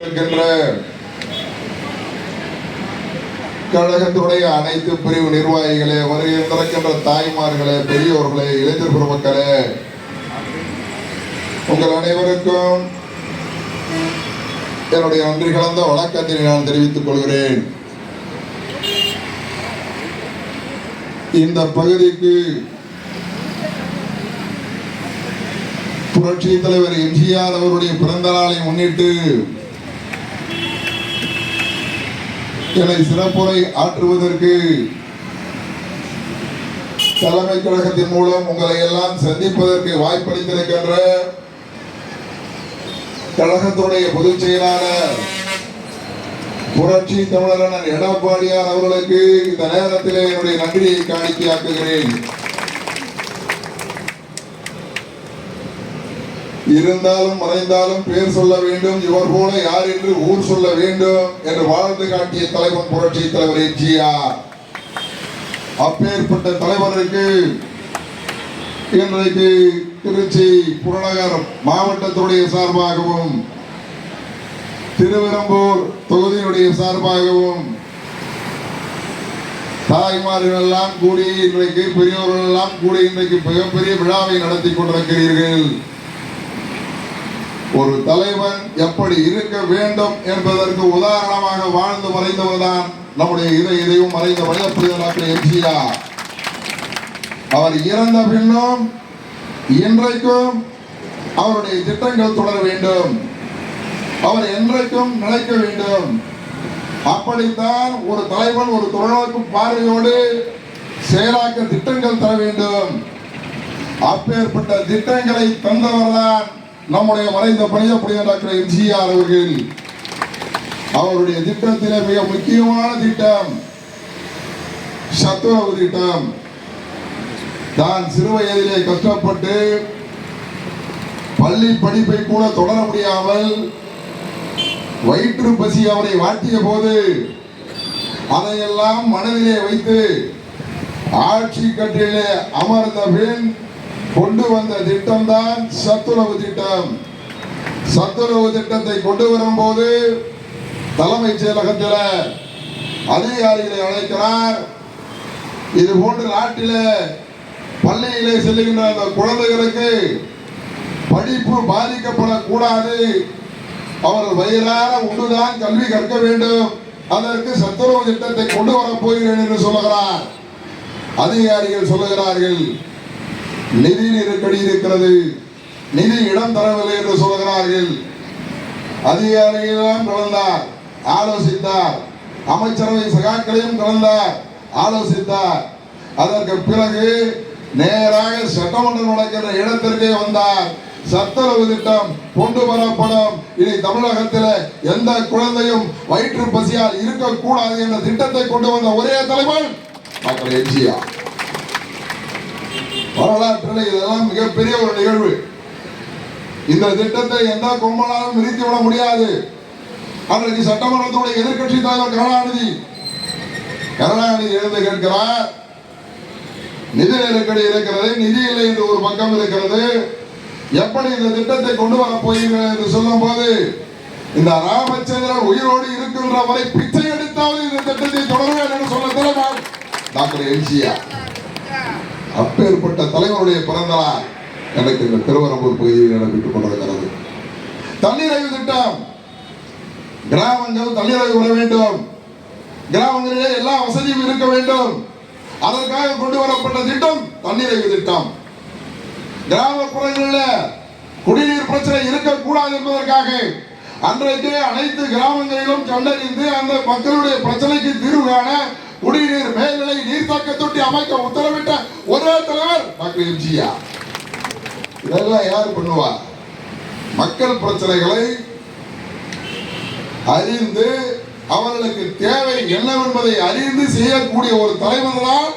இருக்கின்ற கழகத்துடைய அனைத்து பிரிவு நிர்வாகிகளே வருகை திறக்கின்ற தாய்மார்களே பெரியோர்களே இளைஞர் பெருமக்களே உங்கள் அனைவருக்கும் என்னுடைய நன்றி கலந்த வணக்கத்தை நான் தெரிவித்துக் கொள்கிறேன். இந்த பகுதிக்கு புரட்சி தலைவர் எம்ஜிஆர் அவருடைய பிறந்த நாளை முன்னிட்டு என்னை சிறப்புரை ஆற்றுவதற்கு தலைமை கழகத்தின் மூலம் உங்களை எல்லாம் சந்திப்பதற்கு வாய்ப்பளித்திருக்கின்ற கழகத்துடைய பொதுச் செயலாளர் புரட்சி தமிழரான எடப்பாடியார் அவர்களுக்கு இந்த நேரத்திலே என்னுடைய நன்றியை காணிக்கையாக்குகிறேன். இருந்தாலும் மறைந்தாலும் பேர் சொல்ல வேண்டும். இவர் போல யார் என்று ஊர் சொல்ல வேண்டும் என்று வாழ்ந்து காட்டிய தலைவன் புரட்சி தலைவர் எம்ஜிஆர். அப்பேற்பட்ட தலைவருக்கு இன்றைக்கு திருச்சி புறநகர் மாவட்டத்துடைய சார்பாகவும் திருவிரம்பூர் தொகுதியினுடைய சார்பாகவும் தாய்மார்கள் எல்லாம் கூடி இன்றைக்கு பெரியோர்கள் எல்லாம் கூடி இன்றைக்கு மிகப்பெரிய விழாவை நடத்தி கொண்டிருக்கிறீர்கள். ஒரு தலைவன் எப்படி இருக்க வேண்டும் என்பதற்கு உதாரணமாக வாழ்ந்து மறைந்தவர்தான் நம்முடைய இதை இதையும் மறைந்த வழியப்படுகிறார்கள் எம்ஜிஆர். அவர் இறந்த பின்னும் இன்றைக்கும் அவருடைய திட்டங்கள் தொடர வேண்டும். அவர் என்றைக்கும் நிலைக்க வேண்டும். அப்படித்தான் ஒரு தலைவன் ஒரு தொழில்நோக்கு பார்வையோடு செயலாக்க திட்டங்கள் தர வேண்டும். அப்பேற்பட்ட திட்டங்களை தந்தவர்தான் நம்முடைய மறைந்த பணித புனித டாக்டர் எம்ஜிஆர் அவர்கள் அவருடைய திட்டத்திலே மிக முக்கியமான திட்டம் சத்துணவு திட்டம். தான் சிறு வயதிலே கஷ்டப்பட்டு பள்ளி படிப்பை கூட தொடர முடியாமல் வயிற்று பசி அவரை வாட்டிய போது அதையெல்லாம் மனதிலே வைத்து ஆட்சி கட்டிலே அமர்ந்த பின் கொண்டு வந்த திட்டம்தான் சத்துணவு திட்டம். சத்துணவு திட்டத்தை கொண்டு வரும்போது தலைமைச் செயலகத்தில் அதிகாரிகளை அழைக்கிறார் இது போன்ற நாட்டில் பள்ளியிலே செல்லுகின்ற அந்த குழந்தைகளுக்கு படிப்பு பாதிக்கப்படக்கூடாது. அவர்கள் வயிறார உண்டுதான் கல்வி கற்க வேண்டும். அதற்கு சத்துணவு திட்டத்தை கொண்டு வரப் போகிறேன் என்று சொல்லுகிறார். அதிகாரிகள் சொல்லுகிறார்கள் நிதி நெருக்கடி இருக்கிறது. நிதி இடம் தரவில்லை என்று சொல்கிறார்கள். அதிகாரிகளும் கலந்தார். ஆலோசித்தார். அமைச்சரவை சகாக்களையும் கலந்தார். ஆலோசித்தார். அதற்கு பிறகு நேராக சட்டமன்றம் நடக்கிற இடத்திற்கே வந்தார். சத்துறவு திட்டம் கொண்டு வரப்படும். இனி தமிழகத்தில் எந்த குழந்தையும் வயிற்று பசியால் இருக்கக்கூடாது என்ற திட்டத்தை கொண்டு வந்த ஒரே தலைவன் டாக்டர் எம்ஜிஆர் வரலாற்றில் இதெல்லாம் மிகப்பெரிய ஒரு நிகழ்வு. இந்த திட்டத்தை எந்த கொம்பனாலும் நிறுத்தி விட முடியாது. அன்றைக்கு சட்டமன்றத்துடைய எதிர்க்கட்சி தலைவர் கருணாநிதி கருணாநிதி எழுந்து கேட்கிறார் நிதி நெருக்கடி இருக்கிறது நிதி இல்லை என்று ஒரு பக்கம் இருக்கிறது. எப்படி இந்த திட்டத்தை கொண்டு வர போகிறீர்கள்? என்று சொல்லும் போது இந்த ராமச்சந்திரன் உயிரோடு இருக்கின்ற வரை பிச்சை எடுத்தாவது இந்த திட்டத்தை தொடருவேன் என்று சொன்ன தலைவர் டாக்டர் எம்ஜிஆர் அப்பேற்பட்ட தலைவருடைய பிறந்த நாள் எனக்கு இந்த திருவரம்பூர் பகுதியில் நடைபெற்றுக் கொண்டிருக்கிறது. தண்ணீரைவு திட்டம். கிராமங்கள் தண்ணீரைவு வர வேண்டும். கிராமங்களிலே எல்லா வசதியும் இருக்க வேண்டும். அதற்காக கொண்டு வரப்பட்ட திட்டம் தண்ணீரைவு திட்டம். கிராமப்புறங்களில் குடிநீர் பிரச்சனை இருக்கக்கூடாது என்பதற்காக அன்றைக்கு அனைத்து கிராமங்களிலும் கண்டறிந்து அந்த மக்களுடைய பிரச்சனைக்கு தீர்வு காண குடிநீர் மேல்நிலை நீர்த்தக்க தொட்டி அமைக்க உத்தரவிட்ட ஒரே தலைவர் டாக்டர் எம்ஜிஆர். இதெல்லாம் யார் பண்ணுவா? மக்கள் பிரச்சனைகளை அறிந்து அவர்களுக்கு தேவை என்னவென்பதை அறிந்து செய்யக்கூடிய ஒரு தலைவர்களால்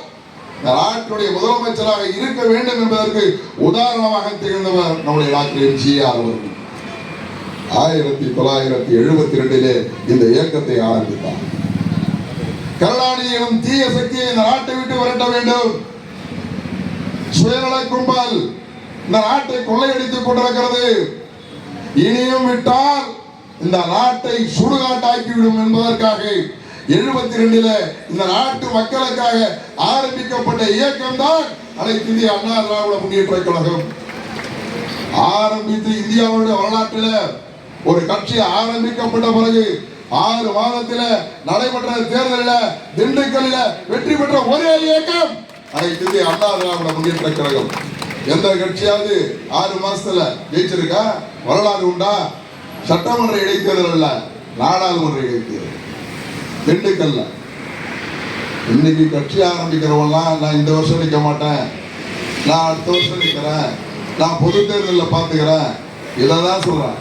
நாட்டுடைய முதலமைச்சராக இருக்க வேண்டும் என்பதற்கு உதாரணமாக திகழ்ந்தவர் நம்முடைய டாக்டர் எம்ஜிஆர் அவர்கள். ஆயிரத்தி தொள்ளாயிரத்தி எழுபத்தி ரெண்டிலே இந்த இயக்கத்தை ஆரம்பித்தார். கருணாநிதி எனும் தீய சக்தியை இந்த நாட்டை விட்டு விரட்ட வேண்டும். சுயநல கும்பல் இந்த நாட்டை கொள்ளையடித்துக் கொண்டிருக்கிறது. இனியும் விட்டால் இந்த நாட்டை சுடுகாட்டாக்கிவிடும் என்பதற்காக எழுபத்தி ரெண்டுல இந்த நாட்டு மக்களுக்காக ஆரம்பிக்கப்பட்ட இயக்கம் தான் அனைத்து இந்திய அண்ணா திராவிட முன்னேற்ற கழகம். ஆரம்பித்து இந்தியாவுடைய வரலாற்றில் ஒரு கட்சி ஆரம்பிக்கப்பட்ட பிறகு ஆறு மாதத்தில் நடைபெற்ற தேர்தலில் திண்டுக்கல்லில் வெற்றி பெற்ற ஒரே இயக்கம். அனைத்து இந்திய அண்ணா திராவிட முன்னேற்ற கழகம். எந்த கட்சியாவது ஆறு மாசத்துல ஜெயிச்சிருக்கா? வரலாறு உண்டா? சட்டமன்ற இடைத்தேர்தல் அல்ல நாடாளுமன்ற இடைத்தேர்தல். திண்டுக்கல்ல. இன்னைக்கு கட்சி ஆரம்பிக்கிறவங்களாம் நான் இந்த வருஷம் நிற்க மாட்டேன். நான் அடுத்த வருஷம் நிற்கிறேன் நான் பொது தேர்தலில் பார்த்துக்கிறேன். இதை தான் சொல்கிறேன்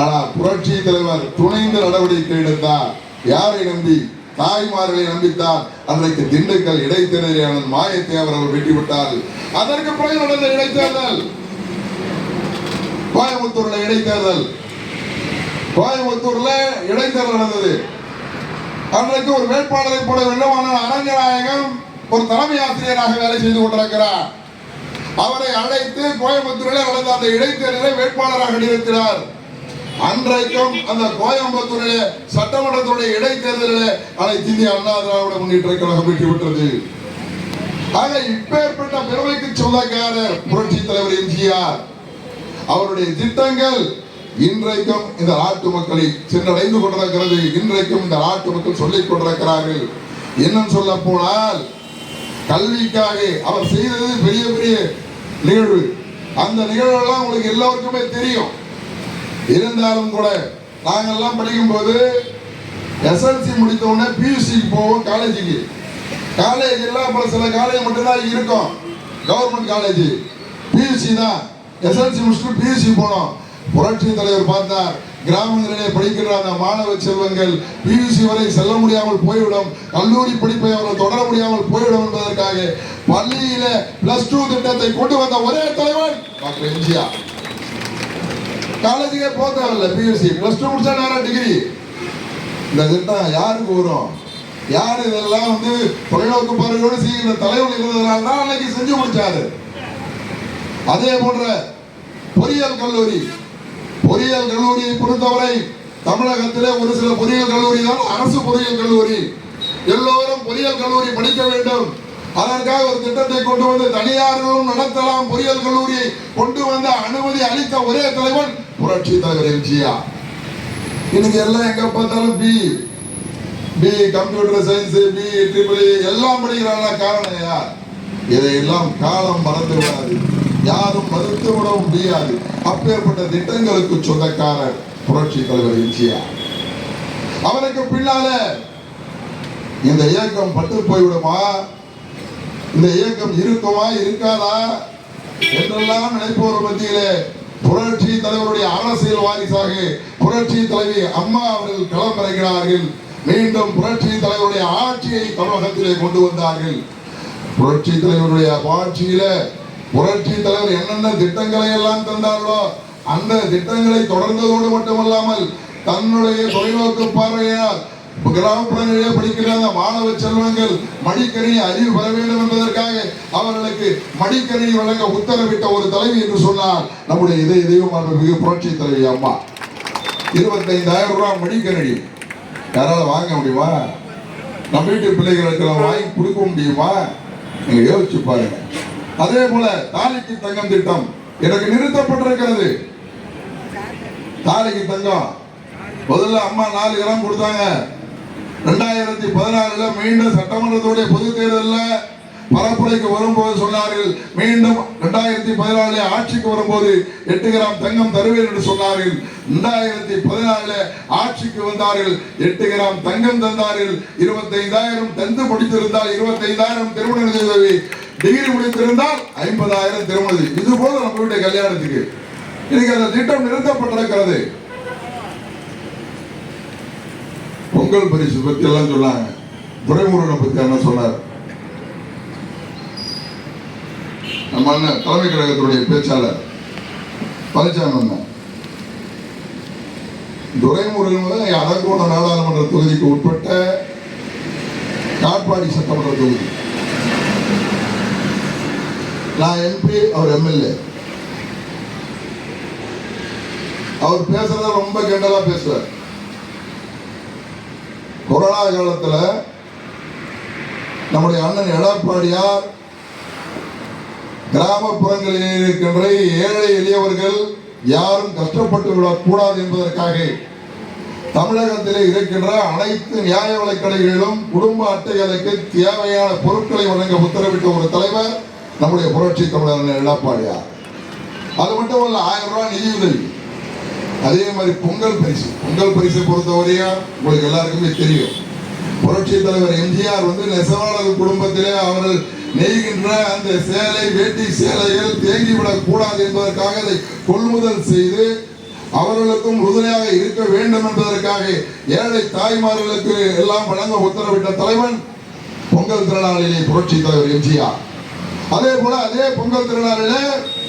ஆனா புரட்சி தலைவர் துணைந்து நடவடிக்கை எடுத்தார். யாரை நம்பி? தாய்மார்களை நம்பித்தான். அன்றைக்கு திண்டுக்கல் இடைத்தேர்தலில் மாயத்தேவர் அவர் வெற்றி விட்டார் அதற்கு பிறகு நடந்த இடைத்தேர்தல். கோயம்புத்தூர்ல இடைத்தேர்தல். கோயம்புத்தூர்ல இடைத்தேர்தல் நடந்தது. அன்றைக்கு ஒரு வேட்பாளரை போட வேண்டும் ஆனால் அரங்கநாயகம் ஒரு தலைமை ஆசிரியராக வேலை செய்து கொண்டிருக்கிறார். அவரை அழைத்து கோயம்புத்தூரில் நடந்த அந்த இடைத்தேர்தலை வேட்பாளராக நிறுத்தினார். அன்றைக்கும் அந்த கோயம்புத்தூரிலே சட்டமன்றத்துடைய இடைத்தேர்தலிலே அனைத்து இந்திய அண்ணா திராவிட முன்னேற்ற கழகம் வெற்றி பெற்றது. ஆக இப்பேற்பட்ட பெருமைக்கு சொந்தக்காரர் புரட்சி தலைவர் எம்ஜிஆர் அவருடைய திட்டங்கள் இன்றைக்கும் இந்த நாட்டு மக்களை சென்றடைந்து கொண்டிருக்கிறது. இன்றைக்கும் இந்த நாட்டு மக்கள் சொல்லிக் கொண்டிருக்கிறார்கள். என்னன்னு சொல்ல போனால் கல்விக்காக அவர் செய்தது பெரிய பெரிய நிகழ்வு. அந்த நிகழ்வெல்லாம் உங்களுக்கு எல்லோருக்குமே தெரியும். இருந்தாலும் கூட நாங்கெல்லாம் படிக்கும்போது எஸ்எல்சி முடித்த உடனே பியூசிக்கு போவோம் காலேஜுக்கு காலேஜ் எல்லாம் அப்புறம் சில காலேஜ் மட்டும்தான் இருக்கும். கவர்மெண்ட் காலேஜ் பியூசி தான். எஸ்எல்சி முடிச்சுட்டு பியூசி போனோம். புரட்சி தலைவர் பார்த்தார். கிராமங்களிலே படிக்கிற அந்த மாணவ செல்வங்கள் பியூசி வரை செல்ல முடியாமல் போய்விடும். கல்லூரி படிப்பை அவர்கள் தொடர முடியாமல் போய்விடும் என்பதற்காக பள்ளியில பிளஸ் டூ திட்டத்தை கொண்டு வந்த ஒரே தலைவர் டாக்டர் எம்ஜிஆர் காலேஜுக்கே போக தேவையில்ல பியூசி ப்ளஸ் டூ முடிச்சா நேரம் டிகிரி இந்த திட்டம் யாருக்கு வரும்? யார் இதெல்லாம் வந்து தொலைநோக்கு பார்வையோடு செய்கிற தலைவர் இருந்ததுனால தான் அன்னைக்கு செஞ்சு முடிச்சாரு. அதே போன்ற பொறியியல் கல்லூரி. பொறியியல் கல்லூரியை பொறுத்தவரை தமிழகத்திலே ஒரு சில பொறியியல் கல்லூரி தான் அரசு பொறியியல் கல்லூரி. எல்லோரும் பொறியியல் கல்லூரி படிக்க வேண்டும். அதற்காக ஒரு திட்டத்தை கொண்டு வந்து தனியார்களும் நடத்தலாம். பொறியியல் கல்லூரியை கொண்டு வந்த அனுமதி அளித்த ஒரே தலைவன் புரட்சி தலைவர் எம்ஜிஆர். இன்னைக்கு எல்லாம் எங்க பார்த்தாலும் B B computer science B triple எல்லாம் படிக்கிறாங்க காரணம் யார்? இதையெல்லாம் காலம் மறந்து விடாது யாரும் மறுத்து விட முடியாது. அப்பேற்பட்ட திட்டங்களுக்கு சொந்தக்காரர் புரட்சி தலைவர் எம்ஜிஆர். அவருக்கு பின்னால இந்த இயக்கம் பட்டு போய்விடுமா? இந்த இயக்கம் இருக்குமா இருக்காதா? என்றெல்லாம் நினைப்பவர் மத்தியிலே புரட்சி தலைவருடைய அரசியல் வாரிசாக புரட்சி தலைவி அம்மா அவர்கள் களமிறங்கினார்கள் மீண்டும் புரட்சி தலைவருடைய ஆட்சியை தமிழகத்திலே கொண்டு வந்தார்கள். புரட்சி தலைவருடைய ஆட்சியில புரட்சி தலைவர் என்னென்ன திட்டங்களை எல்லாம் தந்தார்களோ அந்த திட்டங்களை தொடர்ந்ததோடு மட்டுமல்லாமல் தன்னுடைய தொலைநோக்கு பார்வையால் கிராமப்புறங்களிலே படிக்கிற அந்த மாணவ செல்வங்கள் மடிக்கணினி அறிவு பெற வேண்டும் என்பதற்காக அவர்களுக்கு மடிக்கணினி வழங்க உத்தரவிட்ட ஒரு தலைவி என்று சொன்னால் நம்முடைய இதய தெய்வமான மிக புரட்சி தலைவி அம்மா. இருபத்தைந்தாயிரம் ரூபாய் மடிக்கணினி. யாரால வாங்க முடியுமா? நம்ம வீட்டு பிள்ளைகளுக்கு வாங்கி கொடுக்க முடியுமா? நீங்க யோசிச்சு பாருங்க. அதே போல தாலிக்கு தங்கம் திட்டம் எனக்கு நிறுத்தப்பட்டிருக்கிறது. தாலிக்கு தங்கம். முதல்ல அம்மா நாலு கிராம் கொடுத்தாங்க. ரெண்டாயிரத்தி பதினாறுல மீண்டும் சட்டமன்றத்துடைய பொது தேர்தலில் பரப்புரைக்கு வரும்போது சொன்னார்கள். மீண்டும் ரெண்டாயிரத்தி பதினாலுல ஆட்சிக்கு வரும்போது எட்டு கிராம் தங்கம் தருவேன் என்று சொன்னார்கள். ரெண்டாயிரத்தி பதினாலு ஆட்சிக்கு வந்தார்கள். எட்டு கிராம் தங்கம் தந்தார்கள். இருபத்தைந்தாயிரம் தந்து முடித்திருந்தால் இருபத்தைந்தாயிரம் திருமண உதவி டிகிரி முடித்திருந்தால் ஐம்பதாயிரம் திருமணம் இது போல நம்மளுடைய கல்யாணத்துக்கு. இன்னைக்கு அந்த திட்டம் நிறுத்தப்பட்டிருக்கிறது. பொங்கல் பரிசு பத்தி எல்லாம் சொன்னாங்க. துரைமுருகனை பத்தி என்ன சொன்னார். நம்ம அண்ணன் தலைமை கழகத்துடைய பேச்சாளர் பழனிசாமி அண்ணன் துரைமுருகன் அரங்கோண நாடாளுமன்ற தொகுதிக்கு உட்பட்ட காட்பாடி சட்டமன்ற தொகுதி. நான் எம்பி அவர் எம்எல்ஏ. அவர் பேசுறத ரொம்ப கெண்டலா பேசுவார் கொரோனா காலத்தில் நம்முடைய அண்ணன் எடப்பாடியார் கிராமப்புறங்களில் இருக்கின்ற ஏழை எளியவர்கள் யாரும் கஷ்டப்பட்டு விடக்கூடாது என்பதற்காக தமிழகத்திலே இருக்கின்ற அனைத்து நியாய விலைக்கடைகளிலும் குடும்ப அட்டைகளுக்கு தேவையான பொருட்களை வழங்க உத்தரவிட்ட ஒரு தலைவர் நம்முடைய புரட்சி தமிழர் அண்ணன் எடப்பாடியார். அது மட்டும் இல்ல ஆயிரம் ரூபாய் நிதியுதவி அதே மாதிரி பொங்கல் பரிசு. பொங்கல் பரிசை பொறுத்தவரையும் உங்களுக்கு எல்லாருக்குமே தெரியும். புரட்சி தலைவர் எம்ஜிஆர் வந்து நெசவாளர் குடும்பத்திலே அவர்கள் நெய்கின்ற அந்த சேலை வேட்டி சேலைகள் தேங்கிவிடக் கூடாது என்பதற்காக அதை கொள்முதல் செய்து அவர்களுக்கும் உறுதுணையாக இருக்க வேண்டும் என்பதற்காக ஏழை தாய்மார்களுக்கு எல்லாம் வழங்க உத்தரவிட்ட தலைவன் பொங்கல் திருநாளிலே புரட்சி தலைவர் எம்ஜிஆர். அதே போல அதே பொங்கல் திருநாளிலே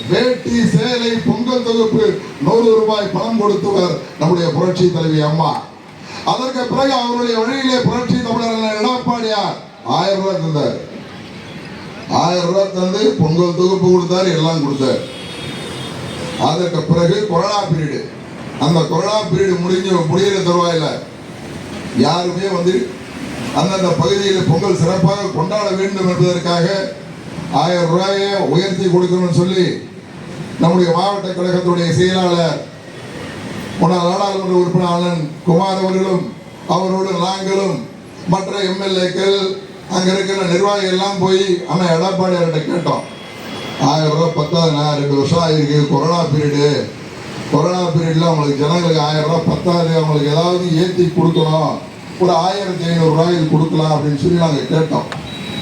வேட்டி சேலை பொங்கல் தொகுப்பு நூறு ரூபாய் பணம் கொடுத்தவர் நம்முடைய புரட்சி தலைவி அம்மா. அதற்கு பிறகு அவருடைய வழியிலே புரட்சி தமிழர் எடப்பாடியார் ஆயிரம் ரூபாய் தந்தார். ஆயிரம் ரூபாய் தந்து பொங்கல் தொகுப்பு கொடுத்தாரு எல்லாம் கொடுத்தார். அதற்கு பிறகு கொரோனா பீரியடு. அந்த கொரோனா பீரியடு முடிஞ்சு முடிகிற தருவாயில யாருமே வந்து அந்தந்த பகுதியில் பொங்கல் சிறப்பாக கொண்டாட வேண்டும் என்பதற்காக ஆயிரம் ரூபாயை உயர்த்தி கொடுக்கணும்னு சொல்லி நம்முடைய மாவட்ட கழகத்துடைய செயலாளர் முன்னாள் நாடாளுமன்ற உறுப்பினர் குமார் அவர்களும் அவரோடு நாங்களும் மற்ற எம்எல்ஏக்கள் அங்க இருக்கிற நிர்வாகி எல்லாம் போய் ஆனால் எடப்பாடி அவர்கிட்ட கேட்டோம். ஆயிரம் ரூபாய் பத்தாதுண்ணா ரெண்டு வருஷம் ஆயிருக்கு கொரோனா பீரியடு. கொரோனா பீரியட்ல அவங்களுக்கு ஜனங்களுக்கு ஆயிரம் ரூபாய் பத்தாது அவங்களுக்கு ஏதாவது ஏற்றி கொடுக்கணும். ஒரு ஆயிரத்தி ஐநூறு ரூபாய்க்கு கொடுக்கலாம் அப்படின்னு சொல்லி நாங்கள் கேட்டோம்.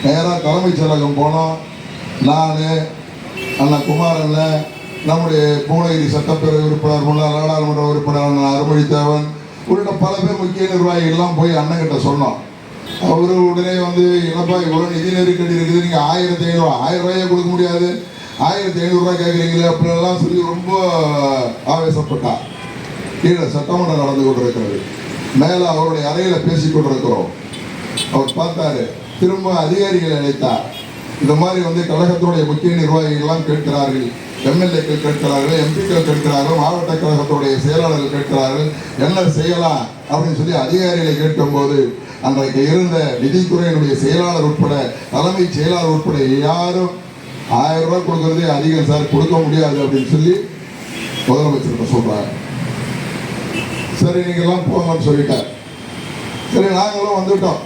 நேராக தலைமைச் செயலகம் போனோம். நான் அண்ணன் குமார் அண்ணன் நம்முடைய பூனகிரி சட்டப்பேரவை உறுப்பினர் முன்னாள் நாடாளுமன்ற உறுப்பினர் அண்ணன் அருமொழித்தேவன் உள்ளிட்ட பல பேர் முக்கிய நிர்வாகிகள்லாம் போய் போய் அண்ணன்கிட்ட சொன்னோம். அவரு உடனே வந்து என்னப்பா இவ்வளோ நிதி நெருக்கடி இருக்குது நீங்கள் ஆயிரத்தி ஐநூறு ஆயிரம் ரூபாயே கொடுக்க முடியாது? ஆயிரத்தி ஐநூறுரூவா கேட்குறீங்களே அப்படின்லாம் சொல்லி ரொம்ப ஆவேசப்பட்டா கீழே சட்டமன்றம் நடந்து கொண்டிருக்கிறது. மேலே அவருடைய அறையில் பேசிக்கொண்டிருக்கிறோம் அவர் பார்த்தாரு திரும்ப அதிகாரிகளை அழைத்தார். இந்த மாதிரி வந்து கழகத்தினுடைய முக்கிய நிர்வாகிகள்லாம் கேட்கிறார்கள். எம்எல்ஏக்கள் கேட்கிறார்கள் எம்பிக்கள் கேட்கிறார்கள் மாவட்ட கழகத்துடைய செயலாளர்கள் கேட்கிறார்கள். என்ன செய்யலாம் அப்படின்னு சொல்லி அதிகாரிகளை கேட்கும்போது அன்றைக்கு இருந்த நிதித்துறையினுடைய செயலாளர் உட்பட தலைமைச் செயலாளர் உட்பட யாரும் ஆயிரம் ரூபாய் கொடுக்கறதே அதிகம் சார் கொடுக்க முடியாது அப்படின்னு சொல்லி முதலமைச்சர்கிட்ட சொல்கிறாங்க சரி நீங்கள்லாம் போங்கன்னு சொல்லிட்டார். சரி நாங்களும் வந்துட்டோம்.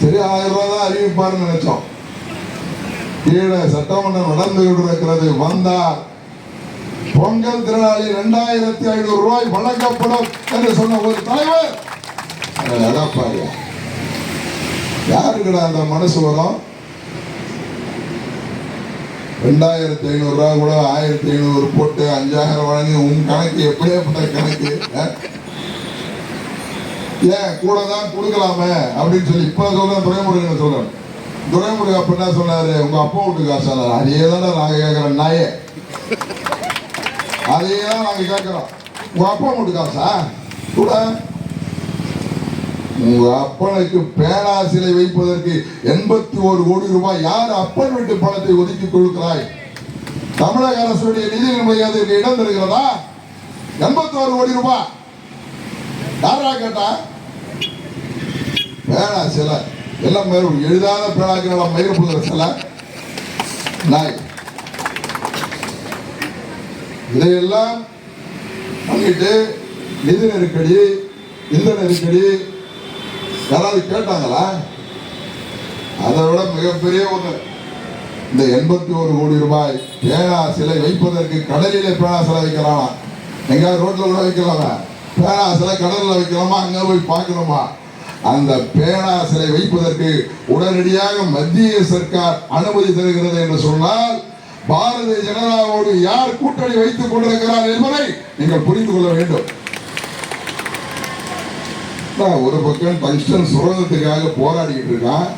சரி ஆயிரம் ரூபா தான் அறிவிப்பாருன்னு நினச்சோம். கீழே சட்டமன்றம் நடந்து கொண்டிருக்கிறது. வந்தார் பொங்கல் திறனாளி இரண்டாயிரத்தி ஐநூறு ரூபாய் வழங்கப்படும் என்று சொன்ன ஒரு தலைவர். அது எடப்பாடியா யாருக்குடா அந்த மனசு வரும்? ரெண்டாயிரத்தி ஐநூறு ரூபா கூட ஆயிரத்தி ஐநூறு போட்டு அஞ்சாயிரம் வழங்கி உன் கணக்கு எப்படியாப்பட்ட கணக்கு ஏன்? கூட தான் கொடுக்கலாமே அப்படின்னு சொல்லி இப்ப சொல்றேன் துறைமுருகன் சொல்றேன். துரைமுருக அப்ப என்ன சொன்னாரு உங்க அப்பா வீட்டு காசா அதே தானே நாங்க கேட்கிறோம் நாயே. அதே தான் நாங்க கேட்கிறோம் உங்க அப்பா வீட்டு காசா? கூட உங்க அப்பனுக்கு பேனா சிலை வைப்பதற்கு எண்பத்தி ஒரு கோடி ரூபாய் யார் அப்பன் வீட்டு பணத்தை ஒதுக்கி கொடுக்கிறாய்? தமிழக அரசுடைய நிதி நிலைமை அதற்கு இடம் தருகிறதா? எண்பத்தி ஒரு கோடி ரூபாய். யாரா கேட்டா? பேனா சிலை எல்லாம் மயிரும் எழுதாத பேனாக்கு மயிர் புதுற சிலை. நாய். இதையெல்லாம் பண்ணிட்டு நிதி நெருக்கடி இந்த நெருக்கடி யாராவது கேட்டாங்களா? அதை விட மிகப்பெரிய ஒன்று இந்த எண்பத்தி ஒரு கோடி ரூபாய் பேனா சிலை வைப்பதற்கு கடலிலே பேனா சிலை வைக்கிறானா எங்கேயாவது ரோட்டில் கூட வைக்கலாமா? பேனா சிலை கடலில் வைக்கலாமா? அங்கே போய் பார்க்கணுமா? அந்த பேனா சிலை வைப்பதற்கு உடனடியாக மத்திய சர்க்கார் அனுமதி தருகிறது என்று சொன்னால் பாரதிய ஜனதாவோடு யார் கூட்டணி வைத்துக் கொண்டிருக்கிறார் என்பதை நீங்கள் புரிந்து கொள்ள வேண்டும். ஒரு பக்கம் டங்ஸ்டன் சுரங்கத்துக்காக போராடிட்டு இருக்கான்.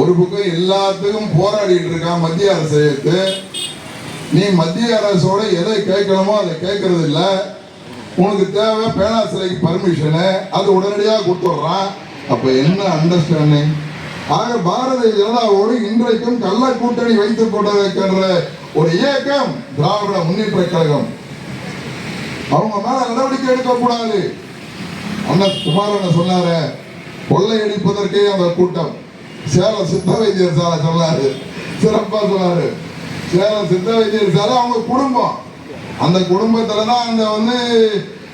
ஒரு பக்கம் எல்லாத்துக்கும் போராடிட்டு இருக்கான் மத்திய அரசு. எடுத்து நீ மத்திய அரசோட எதை கேட்கணுமோ அதை கேட்கறது இல்லை உனக்கு தேவை பேனா சிலைக்கு பர்மிஷனு அது உடனடியாக கொடுத்துட்றான். அப்போ என்ன அண்டர்ஸ்டாண்டிங் ஆக பாரதிய ஜனதாவோடு இன்றைக்கும் கள்ள கூட்டணி வைத்துக் கொண்டிருக்கின்ற ஒரு இயக்கம் திராவிட முன்னேற்ற கழகம். அவங்க மேல நடவடிக்கை எடுக்கக்கூடாது. அண்ணன் குமாரன் சொன்னாரு கொள்ளையடிப்பதற்கே அந்த கூட்டம். சேலம் சித்த வைத்தியர் சாலை சொன்னாரு. சிறப்பா சொன்னாரு. சேலம் சித்த வைத்தியர் சாலை அவங்க குடும்பம். அந்த குடும்பத்துல தான் அந்த வந்து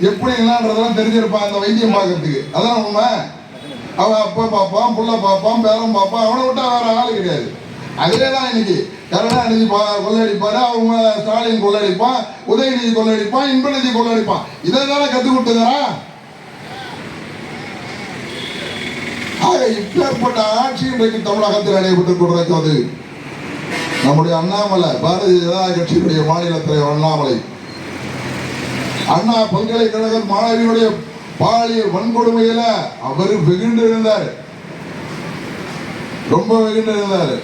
எப்படி என்னன்றதெல்லாம் தெரிஞ்சிருப்பான் அந்த வைத்தியம் பார்க்கறதுக்கு. அதான் உண்மை? அவன் அப்பா பார்ப்பான் புள்ள பார்ப்பான் பேரன் பார்ப்பான் அவனை விட்டா வேற ஆள் கிடையாது. அதே தான் இன்னைக்கு கருணாநிதி பா- கொள்ளையடிப்பாரு அவங்க ஸ்டாலின் கொள்ளையடிப்பான் உதயநிதி கொள்ளையடிப்பான் இன்பநிதி கொள்ளையடிப்பான். இதை தானே கத்து கொடுத்துக்கிறா ஆக இப்பேற்பட்ட ஆட்சி இன்றைக்கு தமிழகத்தில் நடைபெற்றுக் கொண்டிருக்கிறது. நம்முடைய அண்ணாமலை பாரதிய ஜனதா கட்சியினுடைய மாநில தலைவர் அண்ணாமலை. அண்ணா பல்கலைக்கழக மாணவியுடைய பாலியல் வன்கொடுமையில அவர் வெகுண்டு இருந்தார். ரொம்ப வெகுண்டு இருந்தார்.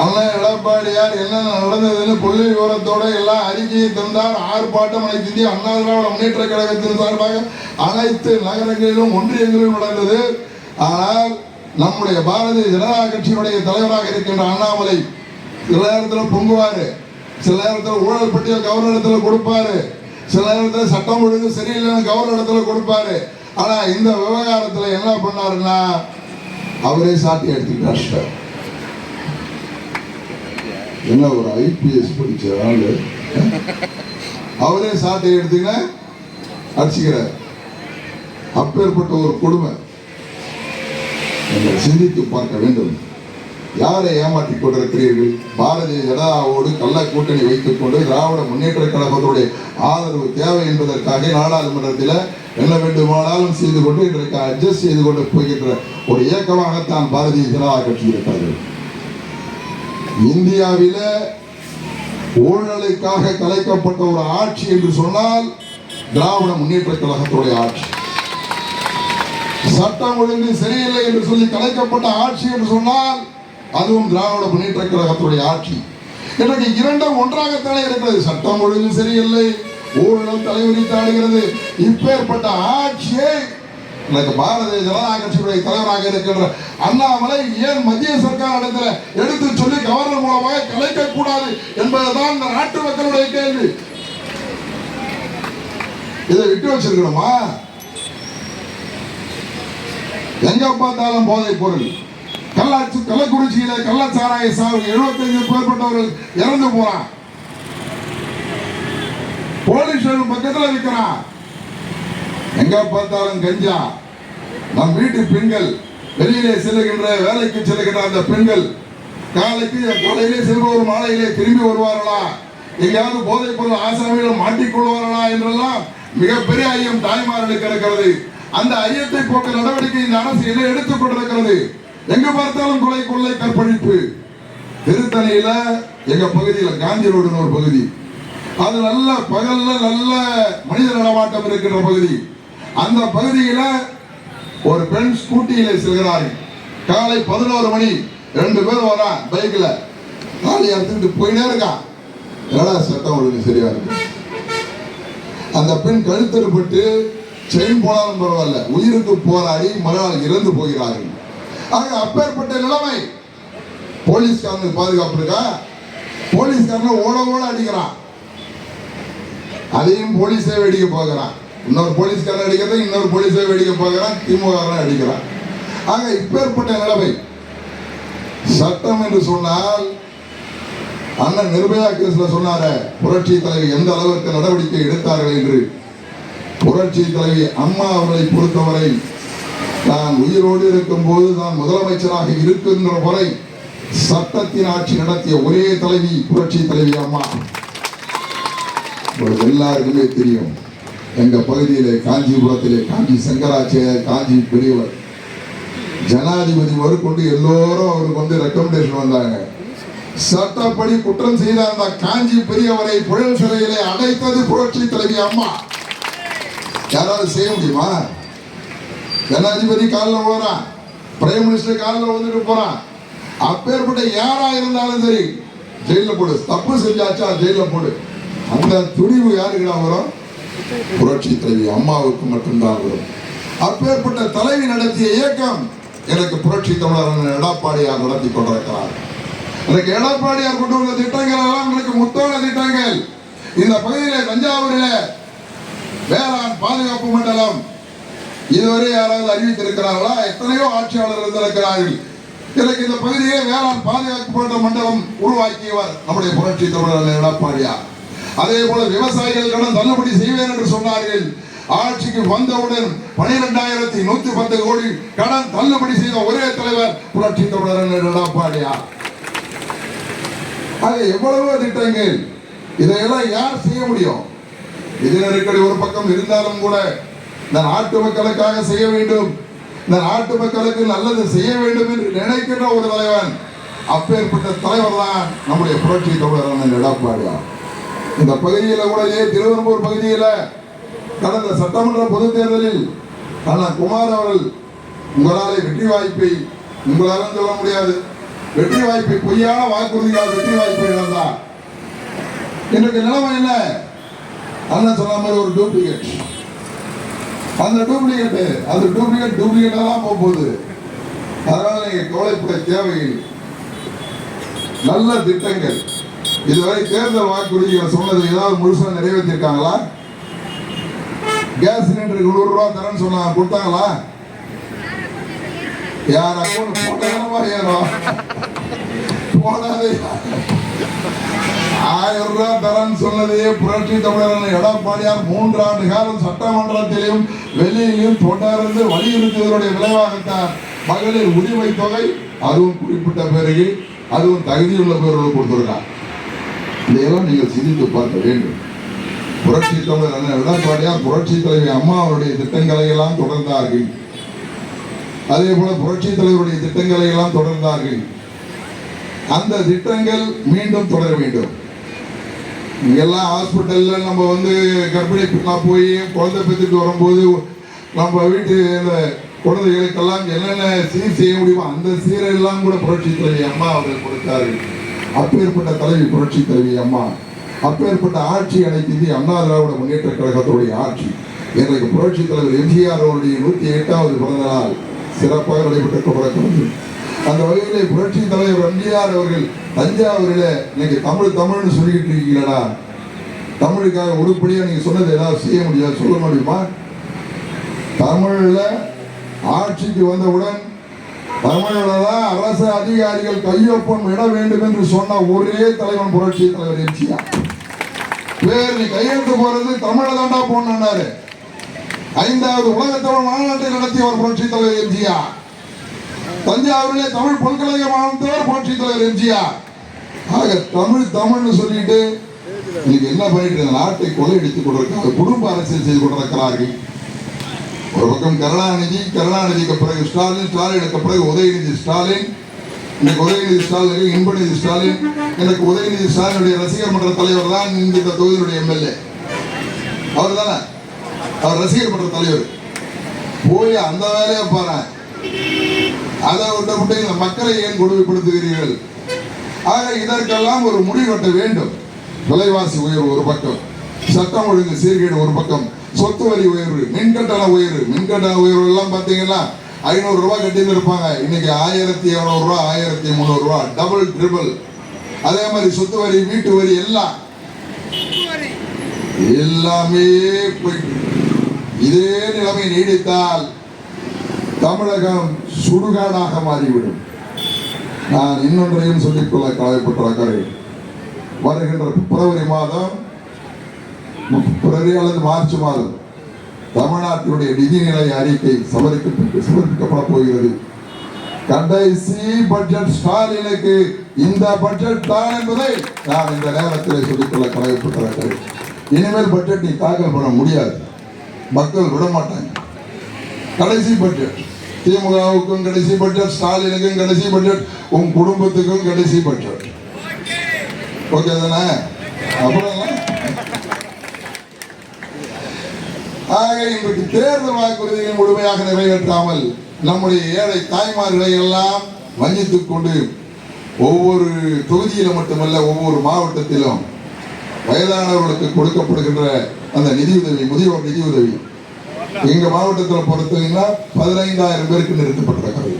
அண்ணன் எடப்பாடியார் என்ன நடந்ததுன்னு புள்ளி விவரத்தோட எல்லாம் அறிக்கையை தந்தார். ஆர்ப்பாட்டம் அனைத்து இந்திய அண்ணா திராவிட முன்னேற்ற கழகத்தின் சார்பாக அனைத்து நகரங்களிலும் ஒன்றியங்களிலும் நடந்தது. ஆனால் நம்முடைய பாரதிய ஜனதா கட்சியினுடைய தலைவராக இருக்கின்ற அண்ணாமலை சில நேரத்தில் பொங்குவாரு சில நேரத்தில் ஊழல் பட்டியல் கவர்னர் இடத்துல கொடுப்பாரு சில நேரத்தில் சட்டம் ஒழுங்கு சரியில்லைன்னு கவர்னர் இடத்துல கொடுப்பாரு. ஆனா இந்த விவகாரத்துல என்ன பண்ணாருன்னா அவரே சாட்டி எடுத்துக்கிட்டார் என்ன ஒரு ஐபிஎஸ் படிச்ச ஆளு? அவரே சாட்டை எடுத்துங்க அடிச்சுக்கிறார். அப்பேற்பட்ட ஒரு கொடுமை. நீங்கள் சிந்தித்து பார்க்க வேண்டும். யாரை ஏமாற்றிக் கொண்டிருக்கிறீர்கள்? பாரதிய ஜனதாவோடு கள்ள கூட்டணி வைத்துக் கொண்டு திராவிட முன்னேற்ற கழகத்துடைய ஆதரவு தேவை என்பதற்காக நாடாளுமன்றத்தில் என்ன வேண்டுமானாலும் செய்து கொண்டு இன்றைக்கு அட்ஜஸ்ட் செய்து கொண்டு போகின்ற ஒரு இயக்கமாகத்தான் பாரதிய ஜனதா கட்சி இருக்கிறது. இந்தியாவில ஊழலுக்காக கலைக்கப்பட்ட ஒரு ஆட்சி என்று சொன்னால் திராவிட முன்னேற்ற கழகத்துடைய ஆட்சி. சட்டம் ஒழுங்கு சரியில்லை என்று சொல்லி கலைக்கப்பட்ட ஆட்சி என்று சொன்னால் அதுவும் திராவிட முன்னேற்ற கழகத்துடைய ஆட்சி. இன்றைக்கு இரண்டும் ஒன்றாகத்தானே இருக்கிறது. சட்டம் ஒழுங்கு சரியில்லை ஊழல் தலைவிரித்தாடுகிறது இப்பேற்பட்ட ஆட்சியை எனக்கு பாரதிய ஜனதா கட்சியுடைய தலைவராக இருக்கின்ற அண்ணாமலை ஏன் மத்திய சர்க்கார் இடத்துல எடுத்து சொல்லி கவர்னர் மூலமாக கலைக்க கூடாது என்பதுதான் இந்த நாட்டு மக்களுடைய கேள்வி. இதை விட்டு வச்சிருக்கணுமா? எங்க பார்த்தாலும் போதைப் பொருள். கள்ளாச்சி கள்ளக்குறிச்சியில கள்ளச்சாராய சாவு எழுபத்தஞ்சு பேர்பட்டவர்கள் இறந்து போறான் போலீஸ் ஸ்டேஷன் பக்கத்தில் இருக்கிறான் எங்க பார்த்தாலும் கஞ்சா. நம் வீட்டு பெண்கள் வெளியிலே செல்லுகின்ற வேலைக்கு செல்லுகின்ற அந்த பெண்கள் காலைக்கு காலையிலே செல்பவர் மாலையிலே திரும்பி வருவார்களா? எங்கேயாவது போதைப் பொருள் ஆசாமிகள் மாட்டிக்கொள்வார்களா என்றெல்லாம் மிகப்பெரிய ஐயம் தாய்மார்களுக்கு இருக்கிறது. அந்த ஐயத்தை போக்க நடவடிக்கை இந்த அரசு என்ன எடுத்துக் கொண்டிருக்கிறது? எங்க பார்த்தாலும் கொலை கொள்ளை கற்பழிப்பு. திருத்தணியில எங்க பகுதியில காந்தி ரோடுன்னு ஒரு பகுதி. அது நல்ல பகல்ல நல்ல மனித நடமாட்டம் இருக்கின்ற பகுதி. அந்த பகுதியில ஒரு பெண் ஸ்கூட்டியில செல்கிறார்கள் காலை பதினோரு மணி ரெண்டு பேர் வரா பைக்ல. காலி அறுத்துக்கிட்டு போயினே இருக்கான் என்னடா சட்டம் ஒழுங்கு சரியா இருக்கு? அந்த பெண் கழுத்தறுபட்டு செயின் போனாலும் பரவாயில்ல. உயிருக்கு போராடி மறுநாள் இறந்து போகிறார்கள். ஆக அப்பேற்பட்ட நிலைமை. போலீஸ்காரனுக்கு பாதுகாப்பு இருக்கா? போலீஸ்காரன் ஓட ஓட அடிக்கிறான். அதையும் போலீஸே வெடிக்க போகிறான் இன்னொரு போலீஸ்காரன் அடிக்கிறத இன்னொரு போலீஸே வெடிக்க போகிறான் திமுக அடிக்கிறான். ஆக இப்பேற்பட்ட நிலைமை. சட்டம் என்று சொன்னால் அண்ணன் நிர்பயா கேஸ்ல சொன்னாரே புரட்சி தலைவர் எந்த அளவிற்கு நடவடிக்கை எடுத்தார்கள் என்று. புரட்சி தலைவி அம்மா அவர்களை பொறுத்தவரை தான் உயிரோடு இருக்கும் போது தான் முதலமைச்சராக இருக்கின்ற வரை சட்டத்தின் ஆட்சி நடத்திய ஒரே தலைவி புரட்சி தலைவி அம்மா. எல்லாருக்குமே தெரியும். எங்க பகுதியிலே காஞ்சிபுரத்திலே காஞ்சி சங்கராச்சாரியர் காஞ்சி பெரியவர். ஜனாதிபதி முதற்கொண்டு எல்லோரும் அவருக்கு வந்து ரெக்கமெண்டேஷன் வந்தாங்க. சட்டப்படி குற்றம் செய்த அந்த காஞ்சி பெரியவரை புழல் சிறையிலே அடைத்தது புரட்சி தலைவி அம்மா. யாராவது செய்ய முடியுமா? ஜனாதிபதி காலில் போறான் பிரைம் மினிஸ்டர் காலில் வந்துட்டு போறான் அப்பேற்பட்ட யாரா இருந்தாலும் சரி ஜெயில போடு. தப்பு செஞ்சாச்சா ஜெயில போடு. அந்த துணிவு யாருக்குடா வரும்? புரட்சி தலைவி அம்மாவுக்கு மட்டும்தான் வரும். அப்பேற்பட்ட தலைவி நடத்திய இயக்கம் எனக்கு புரட்சி தமிழர் எடப்பாடியார் நடத்தி கொண்டிருக்கிறார். எனக்கு எடப்பாடியார் கொண்டு வந்த திட்டங்கள் எல்லாம் எனக்கு முத்தான திட்டங்கள். இந்த பகுதியில தஞ்சாவூரில் வேளாண் பாதுகாப்பு மண்டலம். இதுவரை யாராவது அறிவித்திருக்கிறார்களா? எத்தனையோ ஆட்சியாளர் இருந்திருக்கிறார்கள். எனக்கு இந்த பகுதியே வேளாண் பாதுகாக்கப்பட்ட மண்டலம் உருவாக்கியவர் நம்முடைய புரட்சி தமிழர் எடப்பாடியார். அதே போல விவசாயிகள் கடன் தள்ளுபடி செய்வேன் என்று சொன்னார்கள். ஆட்சிக்கு வந்தவுடன் பனிரெண்டாயிரத்தி நூத்தி பத்து கோடி கடன் தள்ளுபடி செய்த ஒரே தலைவர் புரட்சி தமிழர் எடப்பாடியார். அது எவ்வளவோ திட்டங்கள். இதையெல்லாம் யார் செய்ய முடியும்? நிதி நெருக்கடி ஒரு பக்கம் இருந்தாலும் கூட இந்த நாட்டு மக்களுக்காக செய்ய வேண்டும். இந்த நாட்டு மக்களுக்கு நல்லது செய்ய வேண்டும் என்று நினைக்கின்ற ஒரு தலைவன் அப்பேற்பட்ட தலைவர் தான் நம்முடைய புரட்சி தமிழர் அண்ணன் எடப்பாடியார் இந்த பகுதியில் கூட இதே திருவெரும்பூர் பகுதியில் கடந்த சட்டமன்ற பொது தேர்தலில் அண்ணன் குமார் அவர்கள் உங்களாலே வெற்றி வாய்ப்பை உங்களாலும் சொல்ல முடியாது. வெற்றி வாய்ப்பை பொய்யான வாக்குறுதியால் வெற்றி வாய்ப்பை இழந்தார். இன்றைக்கு நிலைமை என்ன? அண்ணன் சொன்ன மாதிரி ஒரு டூப்ளிகேட் அந்த டூப்ளிகேட் அது டூப்ளிகேட் டூப்ளிகேட்டா தான் போக போகுது அதனால நீங்க கவலைப்பட தேவையில்லை. நல்ல திட்டங்கள். இதுவரை தேர்தல் வாக்குறுதிகள் சொன்னது ஏதாவது முழுசா நிறைவேற்றிருக்காங்களா? கேஸ் சிலிண்டருக்கு நூறு ரூபா தரேன்னு சொன்னாங்க கொடுத்தாங்களா? யார் அக்கௌண்ட் போட்டதனமா ஏறும்? போடாதே. ஆயிரம் ரூபாய் தரேன்னு சொன்னதே புரட்சி தமிழர் எடப்பாடியார் மூன்றாண்டு காலம் சட்டமன்றத்திலும் வெளியிலும் தொடர்ந்து வலியுறுத்தியதனுடைய விளைவாகத்தான் மகளிர் உரிமை தொகை அதுவும் குறிப்பிட்ட பிறகு அதுவும் தகுதியுள்ள பேர்களுக்கு கொடுத்துருக்கான் இதையெல்லாம் நீங்கள் சிந்தித்து பார்க்க வேண்டும். புரட்சி தமிழர் அண்ணன் எடப்பாடியார் புரட்சி தலைவி அம்மா அவருடைய திட்டங்களை எல்லாம் தொடர்ந்தார்கள். அதே போல புரட்சி தலைவருடைய திட்டங்களை எல்லாம் தொடர்ந்தார்கள். அந்த திட்டங்கள் மீண்டும் தொடர வேண்டும். எல்லாம் ஹாஸ்பிட்டல்ல நம்ம வந்து கர்ப்பிணி பெண்ணாக போய் குழந்தை பெற்றுட்டு வரும்போது நம்ம வீட்டு இந்த குழந்தைகளுக்கெல்லாம் என்னென்ன சீர் செய்ய முடியுமோ அந்த சீரெல்லாம் கூட புரட்சி தலைவி அம்மா அவர்கள் கொடுத்தாரு அப்பேற்பட்ட தலைவி புரட்சி தலைவி அம்மா. அப்பேற்பட்ட ஆட்சி அனைத்து அண்ணா திராவிட முன்னேற்ற கழகத்துடைய ஆட்சி. இன்றைக்கு புரட்சி தலைவர் எம்ஜிஆர் அவருடைய நூற்றி எட்டாவது பிறந்த நாள். சிறப்பாக நடைபெற்று கொண்டிருக்கிறது. அந்த வகையிலே புரட்சி தலைவர் எம்ஜிஆர் அவர்கள் தஞ்சாவூரில் இன்னைக்கு தமிழ் தமிழ்னு சொல்லிக்கிட்டு இருக்கீங்களா தமிழுக்காக உருப்படியாக நீங்கள் சொன்னது ஏதாவது செய்ய முடியாது. சொல்ல முடியுமா? தமிழில் ஆட்சிக்கு வந்தவுடன் தமிழில் தான் அரசு அதிகாரிகள் கையொப்பம் இட வேண்டும் என்று சொன்ன ஒரே தலைவன் புரட்சி தலைவர் எம்ஜிஆர். வேறு நீ கையெழுத்து போறது தமிழை தாண்டா போனாரு ஐந்தாவது உலகத்தோட தமிழ் மாநாட்டை நடத்தியவர் புரட்சி தலைவர் எம்ஜிஆர். தஞ்சாவூரிலே தமிழ் பல்கலைக்கழக ஆரம்பித்தவர் புரட்சி தலைவர் எம்ஜிஆர். ஆக தமிழ் தமிழ்னு சொல்லிட்டு இன்னைக்கு என்ன பண்ணிட்டு இருக்க நாட்டை கொள்ளையடித்துக் கொண்டிருக்காங்க. குடும்ப அரசியல் செய்து கொண்டிருக்கிறார்கள். ஒரு பக்கம் கருணாநிதி கருணாநிதிக்கு பிறகு ஸ்டாலின் ஸ்டாலினுக்கு பிறகு உதயநிதி ஸ்டாலின் இன்னைக்கு உதயநிதி ஸ்டாலின் இன்பநிதி ஸ்டாலின் எனக்கு உதயநிதி ஸ்டாலினுடைய ரசிகர் மன்ற தலைவர் தான் இந்த தொகுதியினுடைய எம்எல்ஏ. அவர் தானே? அவர் ரசிகர் மன்ற தலைவர். போய் அந்த வேலையை பாரு அதை விட்ட மக்களை ஏன் கொடுமைப்படுத்துகிறீர்கள்? ஆக இதற்கெல்லாம் ஒரு முடிவெட்ட வேண்டும். விலைவாசி உயர்வு ஒரு பக்கம் சட்டம் ஒழுங்கு சீர்கேடு ஒரு பக்கம் சொத்து வரி உயர்வு மின்கட்டண உயர்வு மின்கட்டண உயர்வு எல்லாம் பார்த்தீங்கன்னா ஐநூறு ரூபாய் கட்டின்னு இருப்பாங்க இன்னைக்கு ஆயிரத்தி இருநூறு ரூபா ஆயிரத்தி முந்நூறு ரூபா டபுள் ட்ரிபிள் அதே மாதிரி சொத்து வரி வீட்டு வரி எல்லாம் எல்லாமே போயிட்டு இதே நிலைமை நீடித்தால் தமிழகம் சுடுகாடாக மாறிவிடும். நான் இன்னொன்றையும் சொல்லிக்கொள்ள கடமைப்பட்டிருக்கிறேன் வருகின்ற பிப்ரவரி மாதம் பிப்ரவரி அல்லது மார்ச் மாதம் தமிழ்நாட்டினுடைய நிதிநிலை அறிக்கை சமர்ப்பிக்கப்பட்டு சமர்ப்பிக்கப்பட போகிறது. கடைசி பட்ஜெட் ஸ்டாலினுக்கு இந்த பட்ஜெட் தான் என்பதை நான் இந்த நேரத்தில் சொல்லிக்கொள்ள கலவைப்பட்டிருக்கிறேன் இனிமேல் பட்ஜெட் நீ தாக்கல் பண்ண முடியாது. மக்கள் விட மாட்டாங்க கடைசி பட்ஜெட் திமுகவுக்கும் கடைசி பட்ஜெட் ஸ்டாலினுக்கும் கடைசி பட்ஜெட் உன் குடும்பத்துக்கும் கடைசி பட்ஜெட் ஓகே தானே? அப்புறம் ஆக இன்றைக்கு தேர்தல் வாக்குறுதிகளை முழுமையாக நிறைவேற்றாமல் நம்முடைய ஏழை தாய்மார்களை எல்லாம் வஞ்சித்துக் கொண்டு ஒவ்வொரு தொகுதியில மட்டுமல்ல ஒவ்வொரு மாவட்டத்திலும் வயதானவர்களுக்கு கொடுக்கப்படுகின்ற அந்த நிதியுதவி முதியோர் நிதியுதவி எங்க மாவட்டத்தில் பொறுத்தீங்கன்னா பதினைந்தாயிரம் பேருக்கு நிறுத்தப்பட்டிருக்கிறது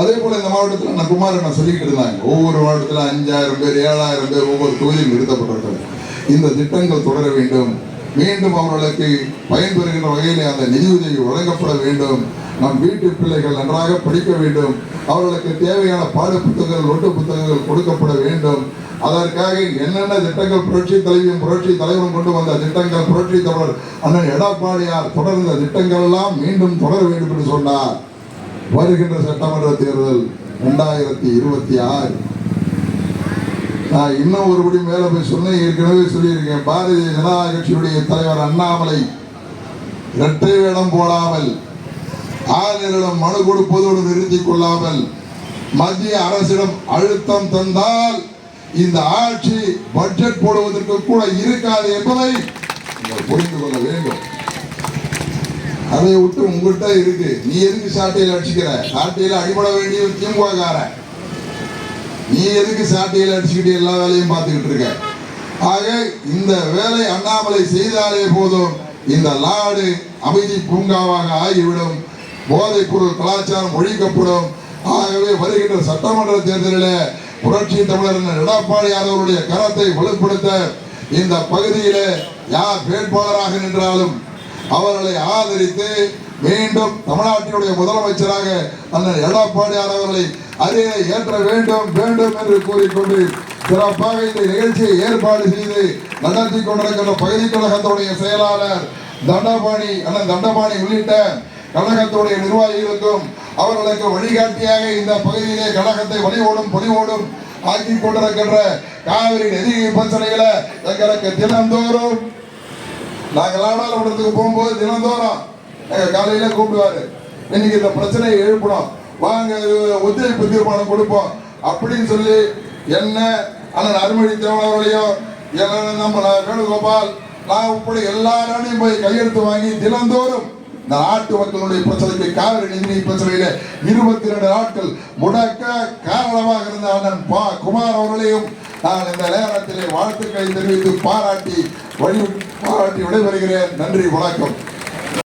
அதே போல இந்த மாவட்டத்தில் நான் குமார் நான் சொல்லிக்கிட்டு இருந்தாங்க. ஒவ்வொரு மாவட்டத்தில் அஞ்சாயிரம் பேர் ஏழாயிரம் பேர் ஒவ்வொரு தொகுதியில் நிறுத்தப்பட்டிருக்கிறது இந்த திட்டங்கள் தொடர வேண்டும். மீண்டும் அவர்களுக்கு பயன்பெறுகின்ற வகையில் அந்த நிதியுதவி வழங்கப்பட வேண்டும். நம் வீட்டு பிள்ளைகள் நன்றாக படிக்க வேண்டும். அவர்களுக்கு தேவையான பாட புத்தகங்கள் ஒட்டு புத்தகங்கள் கொடுக்கப்பட வேண்டும். அதற்காக என்னென்ன திட்டங்கள் புரட்சி தலைவியும் புரட்சி தலைவரும் கொண்டு வந்த திட்டங்கள் புரட்சி தொடர் அண்ணன் எடப்பாடியார் தொடர்ந்த திட்டங்கள் எல்லாம் மீண்டும் தொடர வேண்டும் என்று சொன்னார். வருகின்ற சட்டமன்ற தேர்தல் இரண்டாயிரத்தி இருபத்தி ஆறு. நான் இன்னும் ஒருபடி மேலே போய் சொன்னேன் ஏற்கனவே சொல்லியிருக்கேன். பாரதிய ஜனதா கட்சியுடைய தலைவர் அண்ணாமலை இரட்டை வேடம் போடாமல் ஆளுநரிடம் மனு கொடுப்பதோடு நிறுத்திக் கொள்ளாமல் மத்திய அரசிடம் அழுத்தம் தந்தால் இந்த ஆட்சி பட்ஜெட் போடுவதற்கு கூட இருக்காது என்பதை புரிந்து கொள்ள வேண்டும். அதை விட்டு உங்கள்கிட்ட இருக்கு. நீ எதுக்கு சாட்டையில் அடிச்சுக்கிற? சாட்டையில் அடிபட வேண்டிய திமுககாரன். நீ எதுக்கு சாட்டையில் அடிச்சுக்கிட்டு எல்லா வேலையும் பார்த்துக்கிட்டு இருக்க? ஆக இந்த வேலை அண்ணாமலை செய்தாலே போதும். இந்த நாடு அமைதி பூங்காவாக ஆகிவிடும். போதைப் பொருள் கலாச்சாரம் ஒழிக்கப்படும் ஆகவே வருகின்ற சட்டமன்ற தேர்தலில் புரட்சி தமிழர் எடப்பாடியார் அவருடைய கரத்தை வலுப்படுத்த இந்த பகுதியிலே யார் வேட்பாளராக நின்றாலும் அவர்களை ஆதரித்து மீண்டும் தமிழ்நாட்டினுடைய முதலமைச்சராக அண்ணன் எடப்பாடியார் அவர்களை அருகே ஏற்ற வேண்டும் வேண்டும் என்று கூறிக்கொண்டு சிறப்பாக இந்த நிகழ்ச்சியை ஏற்பாடு செய்து நடத்தி கொண்டிருக்கின்ற பகுதி கழகத்துடைய செயலாளர் தண்டபாணி அண்ணன் தண்டபாணி உள்ளிட்ட கழகத்துடைய நிர்வாகிகளுக்கும் அவர்களுக்கு வழிகாட்டியாக இந்த பகுதியிலே கழகத்தை வழிவோடும் பொலிவோடும் ஆக்கி கொண்டிருக்கின்ற காவிரி நிதி பிரச்சனைகளை எங்களுக்கு தினந்தோறும் நாங்கள் நாடாளுமன்றத்துக்கு போகும்போது தினந்தோறும் எங்க காலையில கூப்பிடுவாரு. இன்னைக்கு இந்த பிரச்சனையை எழுப்பணும் வாங்க ஒத்துழைப்பு தீர்மானம் கொடுப்போம். அப்படின்னு சொல்லி என்ன அண்ணன் அருமொழி தேவனவர்களையும் என்ன நம்ம வேணுகோபால் நான் இப்படி எல்லாராலையும் போய் கையெழுத்து வாங்கி தினந்தோறும் இந்த நாட்டு மக்களுடைய பிரச்சனைக்கு காவிரி நிதி பிரச்சனையில இருபத்தி ரெண்டு நாட்கள் முடக்க காரணமாக இருந்த அண்ணன் பா குமார் அவர்களையும் நான் இந்த நேரத்திலே வாழ்த்துக்களை தெரிவித்து பாராட்டி வழி பாராட்டி விடைபெறுகிறேன். நன்றி வணக்கம்.